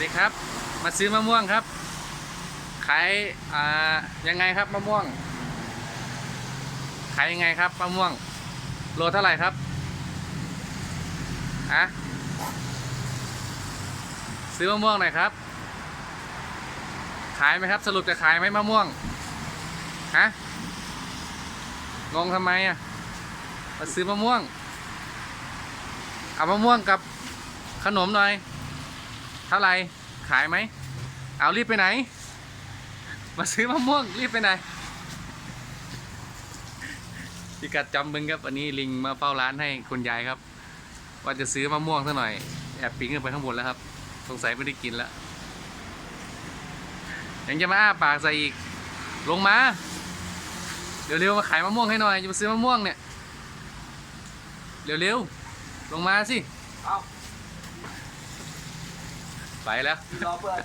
ดีครับ มาซื้อมะม่วงครับ ขายอ่ายังไงครับมะม่วง ขายยังไงครับมะม่วง โลเท่าไหร่ครับอะซื้อมะม่วงหน่อยครับ ขายไหมครับ สรุปจะขายไหมมะม่วง ฮะ งงทำไมอะ มาซื้อมะม่วง เอามะม่วงกับขนมหน่อย เท่าไหร่ขายไหม เอารีบไปไหน มาซื้อมะม่วงรีบไปไหนพี่กัดจำบึงครับวันนี้ลิงมาเฝ้าร้านให้คุณยายครับ ว่าจะซื้อมะม่วงซะหน่อยแอบปีนขึ้นไปข้างบนแล้วครับ สงสัยไม่ได้กินแล้วยังจะมาอ้าปากใส่อีกลงมา เร็วๆมาขายมะม่วงให้หน่อยจะมาซื้อมะม่วงเนี่ย เร็วๆลงมาสิเอา ไปแล้ว รอเพื่อน